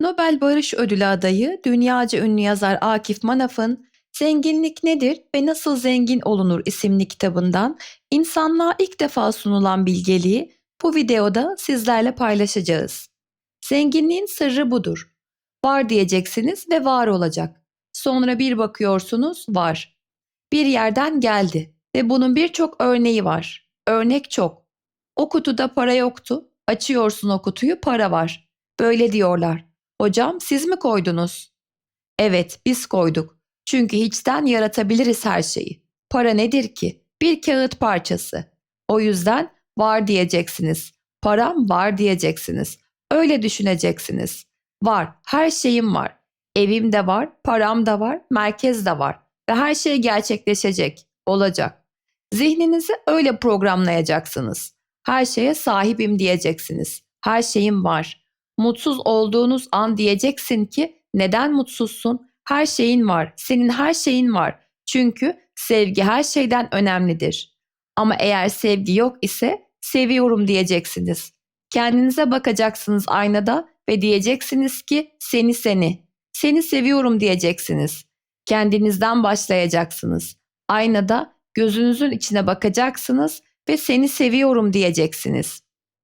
Nobel Barış Ödülü adayı dünyaca ünlü yazar Akif Manaf'ın Zenginlik Nedir ve Nasıl Zengin Olunur isimli kitabından insanlığa ilk defa sunulan bilgeliği bu videoda sizlerle paylaşacağız. Zenginliğin sırrı budur. Var diyeceksiniz ve var olacak. Sonra bir bakıyorsunuz var. Bir yerden geldi ve bunun birçok örneği var. Örnek çok. O kutuda para yoktu. Açıyorsun o kutuyu para var. Böyle diyorlar. Hocam siz mi koydunuz? Evet biz koyduk. Çünkü hiçten yaratabiliriz her şeyi. Para nedir ki? Bir kağıt parçası. O yüzden var diyeceksiniz. Param var diyeceksiniz. Öyle düşüneceksiniz. Var, her şeyim var. Evim de var, param da var, merkez de var. Ve her şey gerçekleşecek, olacak. Zihninizi öyle programlayacaksınız. Her şeye sahibim diyeceksiniz. Her şeyim var. Mutsuz olduğunuz an diyeceksin ki neden mutsuzsun? Her şeyin var. Senin her şeyin var. Çünkü sevgi her şeyden önemlidir. Ama eğer sevgi yok ise seviyorum diyeceksiniz. Kendinize bakacaksınız aynada ve diyeceksiniz ki seni seni. Seni seviyorum diyeceksiniz. Kendinizden başlayacaksınız. Aynada gözünüzün içine bakacaksınız ve seni seviyorum diyeceksiniz.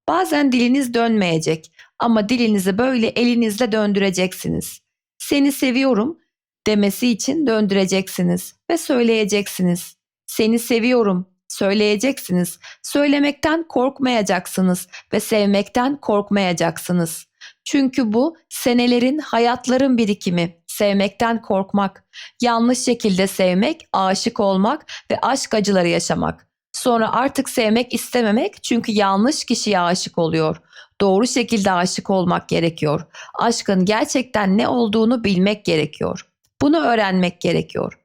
Bazen diliniz dönmeyecek ama dilinizi böyle elinizle döndüreceksiniz. Seni seviyorum demesi için döndüreceksiniz ve söyleyeceksiniz. Seni seviyorum söyleyeceksiniz. Söylemekten korkmayacaksınız ve sevmekten korkmayacaksınız. Çünkü bu senelerin, hayatların birikimi. Sevmekten korkmak, yanlış şekilde sevmek, aşık olmak ve aşk acıları yaşamak. Sonra artık sevmek istememek çünkü yanlış kişiye aşık oluyor. Doğru şekilde aşık olmak gerekiyor. Aşkın gerçekten ne olduğunu bilmek gerekiyor. Bunu öğrenmek gerekiyor.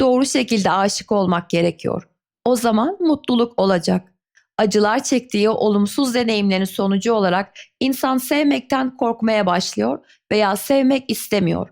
Doğru şekilde aşık olmak gerekiyor. O zaman mutluluk olacak. Acılar çektiği olumsuz deneyimlerin sonucu olarak insan sevmekten korkmaya başlıyor veya sevmek istemiyor.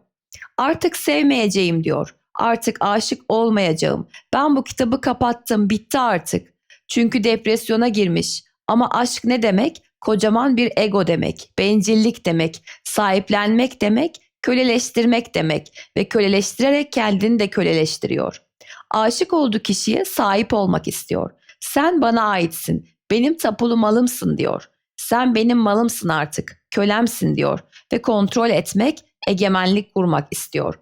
Artık sevmeyeceğim diyor. Artık aşık olmayacağım. Ben bu kitabı kapattım, bitti artık. Çünkü depresyona girmiş. Ama aşk ne demek? Kocaman bir ego demek, bencillik demek, sahiplenmek demek, köleleştirmek demek ve köleleştirerek kendini de köleleştiriyor. Aşık olduğu kişiye sahip olmak istiyor. Sen bana aitsin, benim tapulu malımsın diyor. Sen benim malımsın artık, kölemsin diyor ve kontrol etmek, egemenlik kurmak istiyor.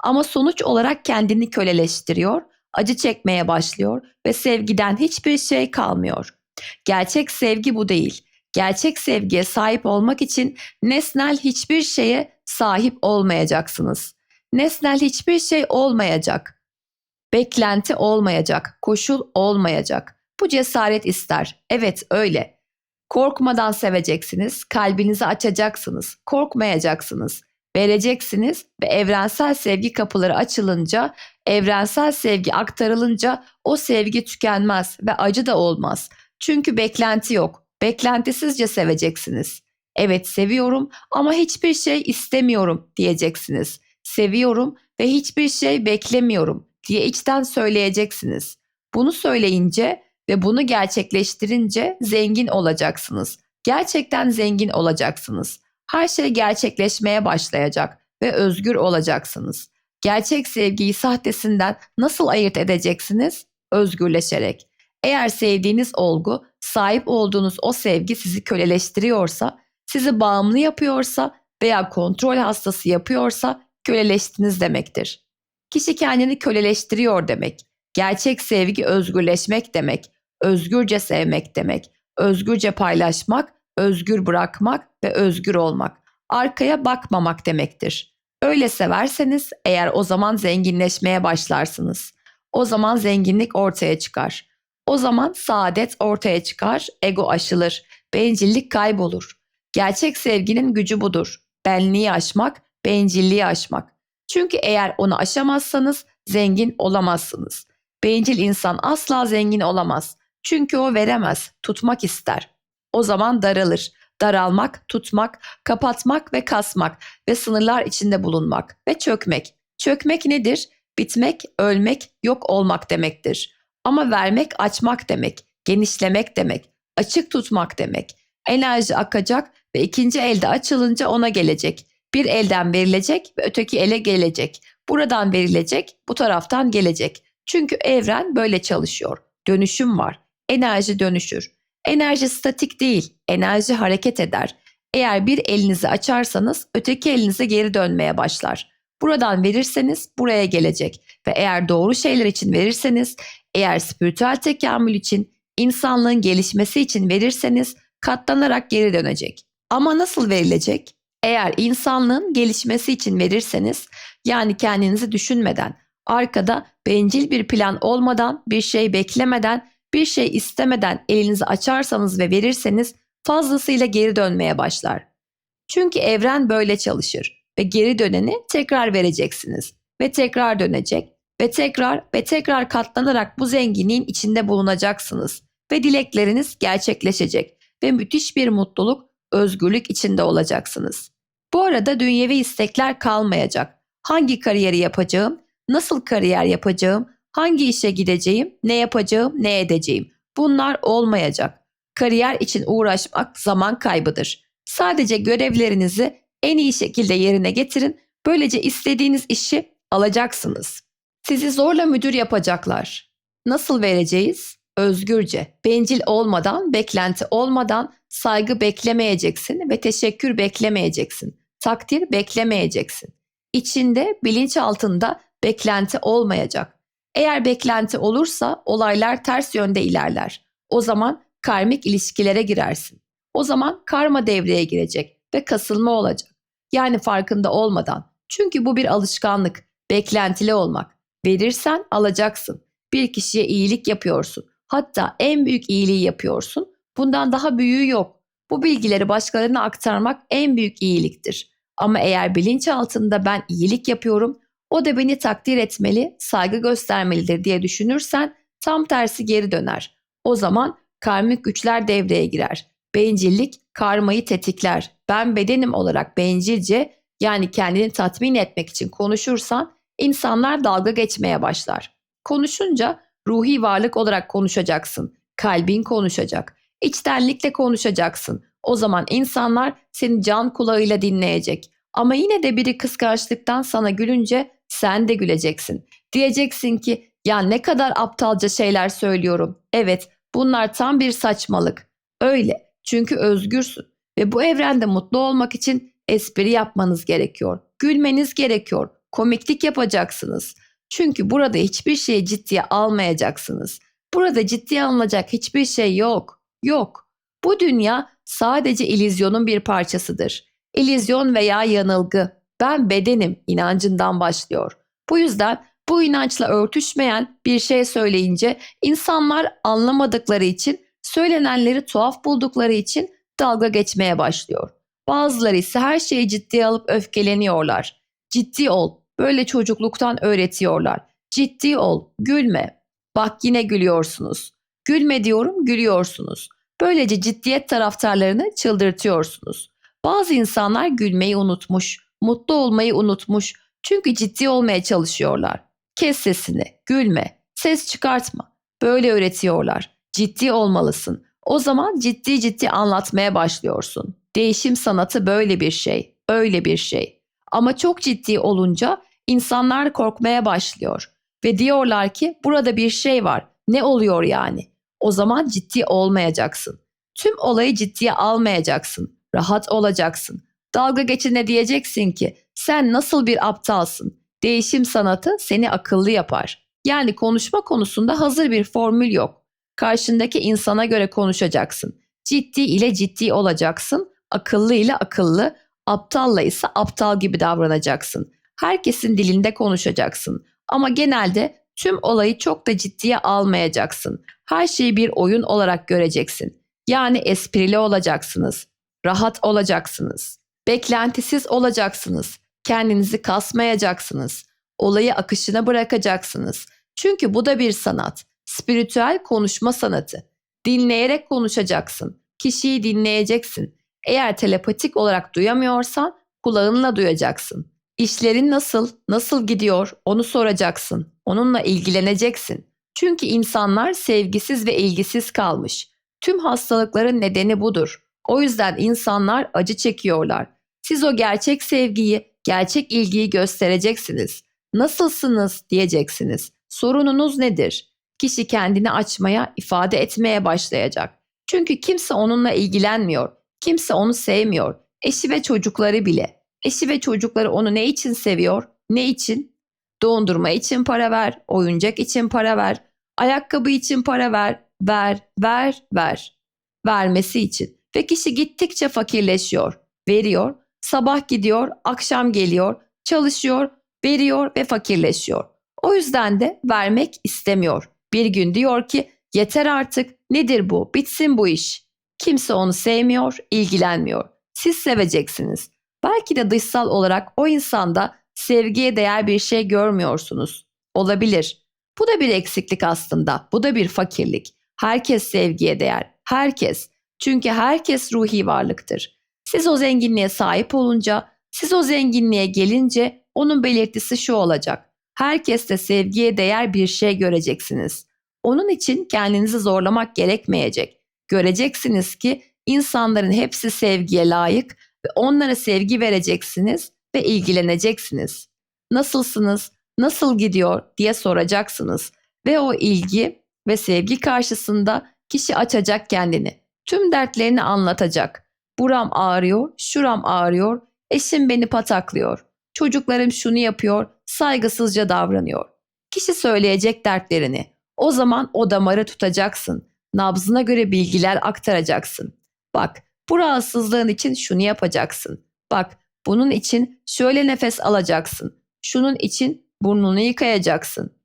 Ama sonuç olarak kendini köleleştiriyor, acı çekmeye başlıyor ve sevgiden hiçbir şey kalmıyor. Gerçek sevgi bu değil. Gerçek sevgiye sahip olmak için nesnel hiçbir şeye sahip olmayacaksınız. Nesnel hiçbir şey olmayacak. Beklenti olmayacak, koşul olmayacak. Bu cesaret ister. Evet öyle. Korkmadan seveceksiniz, kalbinizi açacaksınız, korkmayacaksınız, vereceksiniz ve evrensel sevgi kapıları açılınca, evrensel sevgi aktarılınca o sevgi tükenmez ve acı da olmaz. Çünkü beklenti yok. Beklentisizce seveceksiniz. Evet seviyorum ama hiçbir şey istemiyorum diyeceksiniz. Seviyorum ve hiçbir şey beklemiyorum diye içten söyleyeceksiniz. Bunu söyleyince ve bunu gerçekleştirince zengin olacaksınız. Gerçekten zengin olacaksınız. Her şey gerçekleşmeye başlayacak ve özgür olacaksınız. Gerçek sevgiyi sahtesinden nasıl ayırt edeceksiniz? Özgürleşerek. Eğer sevdiğiniz olgu, sahip olduğunuz o sevgi sizi köleleştiriyorsa, sizi bağımlı yapıyorsa veya kontrol hastası yapıyorsa köleleştiniz demektir. Kişi kendini köleleştiriyor demek. Gerçek sevgi özgürleşmek demek, özgürce sevmek demek, özgürce paylaşmak, özgür bırakmak ve özgür olmak. Arkaya bakmamak demektir. Öyle severseniz eğer o zaman zenginleşmeye başlarsınız. O zaman zenginlik ortaya çıkar. O zaman saadet ortaya çıkar, ego aşılır, bencillik kaybolur. Gerçek sevginin gücü budur. Benliği aşmak, bencilliği aşmak. Çünkü eğer onu aşamazsanız zengin olamazsınız. Bencil insan asla zengin olamaz. Çünkü o veremez, tutmak ister. O zaman daralır. Daralmak, tutmak, kapatmak ve kasmak ve sınırlar içinde bulunmak ve çökmek. Çökmek nedir? Bitmek, ölmek, yok olmak demektir. Ama vermek açmak demek, genişlemek demek, açık tutmak demek. Enerji akacak ve ikinci elde açılınca ona gelecek. Bir elden verilecek ve öteki ele gelecek. Buradan verilecek, bu taraftan gelecek. Çünkü evren böyle çalışıyor. Dönüşüm var. Enerji dönüşür. Enerji statik değil, enerji hareket eder. Eğer bir elinizi açarsanız öteki elinize geri dönmeye başlar. Buradan verirseniz buraya gelecek ve eğer doğru şeyler için verirseniz, eğer spiritüel tekamül için, insanlığın gelişmesi için verirseniz katlanarak geri dönecek. Ama nasıl verilecek? Eğer insanlığın gelişmesi için verirseniz, yani kendinizi düşünmeden, arkada bencil bir plan olmadan, bir şey beklemeden, bir şey istemeden elinizi açarsanız ve verirseniz fazlasıyla geri dönmeye başlar. Çünkü evren böyle çalışır ve geri döneni tekrar vereceksiniz ve tekrar dönecek ve tekrar ve tekrar katlanarak bu zenginliğin içinde bulunacaksınız ve dilekleriniz gerçekleşecek ve müthiş bir mutluluk, özgürlük içinde olacaksınız. Bu arada dünyevi istekler kalmayacak. Hangi kariyeri yapacağım, nasıl kariyer yapacağım, hangi işe gideceğim, ne yapacağım, ne edeceğim. Bunlar olmayacak. Kariyer için uğraşmak zaman kaybıdır. Sadece görevlerinizi en iyi şekilde yerine getirin. Böylece istediğiniz işi alacaksınız. Sizi zorla müdür yapacaklar. Nasıl vereceğiz? Özgürce, bencil olmadan, beklenti olmadan saygı beklemeyeceksin ve teşekkür beklemeyeceksin. Takdir beklemeyeceksin. İçinde, bilinç altında beklenti olmayacak. Eğer beklenti olursa olaylar ters yönde ilerler. O zaman karmik ilişkilere girersin. O zaman karma devreye girecek ve kasılma olacak. Yani farkında olmadan. Çünkü bu bir alışkanlık, beklentili olmak. Verirsen alacaksın. Bir kişiye iyilik yapıyorsun. Hatta en büyük iyiliği yapıyorsun. Bundan daha büyüğü yok. Bu bilgileri başkalarına aktarmak en büyük iyiliktir. Ama eğer bilinç altında ben iyilik yapıyorum, o da beni takdir etmeli, saygı göstermelidir diye düşünürsen tam tersi geri döner. O zaman karmik güçler devreye girer. Bencillik karmayı tetikler. Ben bedenim olarak bencilce yani kendini tatmin etmek için konuşursan insanlar dalga geçmeye başlar. Konuşunca ruhi varlık olarak konuşacaksın. Kalbin konuşacak. İçtenlikle konuşacaksın. O zaman insanlar seni can kulağıyla dinleyecek. Ama yine de biri kıskançlıktan sana gülünce sen de güleceksin. Diyeceksin ki ya ne kadar aptalca şeyler söylüyorum. Evet bunlar tam bir saçmalık. Öyle çünkü özgürsün ve bu evrende mutlu olmak için espri yapmanız gerekiyor. Gülmeniz gerekiyor. Komiklik yapacaksınız. Çünkü burada hiçbir şeyi ciddiye almayacaksınız. Burada ciddiye alınacak hiçbir şey yok. Yok. Bu dünya sadece ilizyonun bir parçasıdır. İllüzyon veya yanılgı. Ben bedenim inancından başlıyor. Bu yüzden bu inançla örtüşmeyen bir şey söyleyince insanlar anlamadıkları için, söylenenleri tuhaf buldukları için dalga geçmeye başlıyor. Bazıları ise her şeyi ciddiye alıp öfkeleniyorlar. Ciddi ol, böyle çocukluktan öğretiyorlar. Ciddi ol, gülme. Bak yine gülüyorsunuz. Gülme diyorum, gülüyorsunuz. Böylece ciddiyet taraftarlarını çıldırtıyorsunuz. Bazı insanlar gülmeyi unutmuş, mutlu olmayı unutmuş. Çünkü ciddi olmaya çalışıyorlar. Kes sesini, gülme, ses çıkartma. Böyle öğretiyorlar. Ciddi olmalısın. O zaman ciddi ciddi anlatmaya başlıyorsun. Değişim sanatı böyle bir şey, öyle bir şey. Ama çok ciddi olunca insanlar korkmaya başlıyor ve diyorlar ki burada bir şey var. Ne oluyor yani? O zaman ciddi olmayacaksın. Tüm olayı ciddiye almayacaksın. Rahat olacaksın. Dalga geçine diyeceksin ki sen nasıl bir aptalsın. Değişim sanatı seni akıllı yapar. Yani konuşma konusunda hazır bir formül yok. Karşındaki insana göre konuşacaksın. Ciddi ile ciddi olacaksın. Akıllı ile akıllı, aptalla ise aptal gibi davranacaksın. Herkesin dilinde konuşacaksın. Ama genelde tüm olayı çok da ciddiye almayacaksın. Her şeyi bir oyun olarak göreceksin. Yani esprili olacaksınız. Rahat olacaksınız. Beklentisiz olacaksınız. Kendinizi kasmayacaksınız. Olayı akışına bırakacaksınız. Çünkü bu da bir sanat. Spiritüel konuşma sanatı. Dinleyerek konuşacaksın. Kişiyi dinleyeceksin. Eğer telepatik olarak duyamıyorsan kulağınla duyacaksın. İşlerin nasıl, nasıl gidiyor onu soracaksın. Onunla ilgileneceksin. Çünkü insanlar sevgisiz ve ilgisiz kalmış. Tüm hastalıkların nedeni budur. O yüzden insanlar acı çekiyorlar. Siz o gerçek sevgiyi, gerçek ilgiyi göstereceksiniz. Nasılsınız diyeceksiniz. Sorununuz nedir? Kişi kendini açmaya, ifade etmeye başlayacak. Çünkü kimse onunla ilgilenmiyor. Kimse onu sevmiyor. Eşi ve çocukları bile. Eşi ve çocukları onu ne için seviyor? Ne için? Dondurma için para ver, oyuncak için para ver, ayakkabı için para ver, ver, ver, ver. Vermesi için. Ve kişi gittikçe fakirleşiyor. Veriyor, sabah gidiyor, akşam geliyor, çalışıyor, veriyor ve fakirleşiyor. O yüzden de vermek istemiyor. Bir gün diyor ki yeter artık nedir bu bitsin bu iş. Kimse onu sevmiyor, ilgilenmiyor. Siz seveceksiniz. Belki de dışsal olarak o insanda sevgiye değer bir şey görmüyorsunuz. Olabilir. Bu da bir eksiklik aslında. Bu da bir fakirlik. Herkes sevgiye değer. Herkes. Çünkü herkes ruhi varlıktır. Siz o zenginliğe sahip olunca, siz o zenginliğe gelince onun belirtisi şu olacak. Herkeste sevgiye değer bir şey göreceksiniz. Onun için kendinizi zorlamak gerekmeyecek. Göreceksiniz ki insanların hepsi sevgiye layık ve onlara sevgi vereceksiniz ve ilgileneceksiniz. Nasılsınız, nasıl gidiyor diye soracaksınız ve o ilgi ve sevgi karşısında kişi açacak kendini. Tüm dertlerini anlatacak. Buram ağrıyor, şuram ağrıyor, eşim beni pataklıyor. Çocuklarım şunu yapıyor, saygısızca davranıyor. Kişi söyleyecek dertlerini. O zaman o damarı tutacaksın. Nabzına göre bilgiler aktaracaksın. Bak, bu rahatsızlığın için şunu yapacaksın. Bak, bunun için şöyle nefes alacaksın. Şunun için burnunu yıkayacaksın.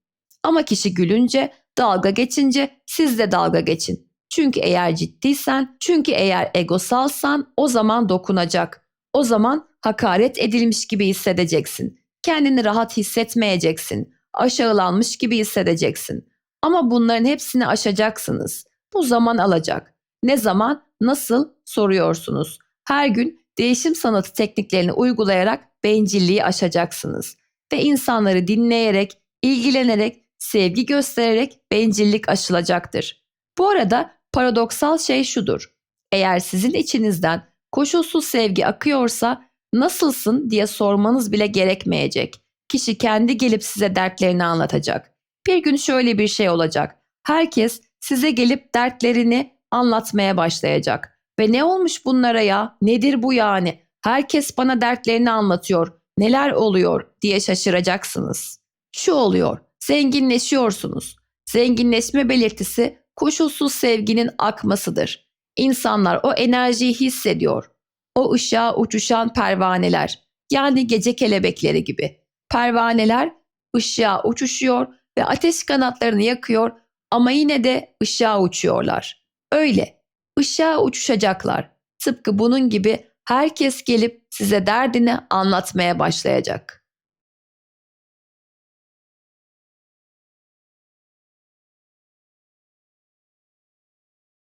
Ama kişi gülünce, dalga geçince siz de dalga geçin. Çünkü eğer ciddiysen, çünkü eğer egosalsan o zaman dokunacak. O zaman hakaret edilmiş gibi hissedeceksin. Kendini rahat hissetmeyeceksin. Aşağılanmış gibi hissedeceksin. Ama bunların hepsini aşacaksınız. Bu zaman alacak. Ne zaman, nasıl soruyorsunuz. Her gün değişim sanatı tekniklerini uygulayarak bencilliği aşacaksınız. Ve insanları dinleyerek, ilgilenerek, sevgi göstererek bencillik aşılacaktır. Bu arada paradoksal şey şudur. Eğer sizin içinizden koşulsuz sevgi akıyorsa nasılsın diye sormanız bile gerekmeyecek. Kişi kendi gelip size dertlerini anlatacak. Bir gün şöyle bir şey olacak. Herkes size gelip dertlerini anlatmaya başlayacak. Ve ne olmuş bunlara ya? Nedir bu yani? Herkes bana dertlerini anlatıyor. Neler oluyor diye şaşıracaksınız. Şu oluyor. Zenginleşiyorsunuz. Zenginleşme belirtisi koşulsuz sevginin akmasıdır. İnsanlar o enerjiyi hissediyor. O ışığa uçuşan pervaneler yani gece kelebekleri gibi. Pervaneler ışığa uçuşuyor ve ateş kanatlarını yakıyor ama yine de ışığa uçuyorlar. Öyle ışığa uçuşacaklar. Tıpkı bunun gibi herkes gelip size derdini anlatmaya başlayacak.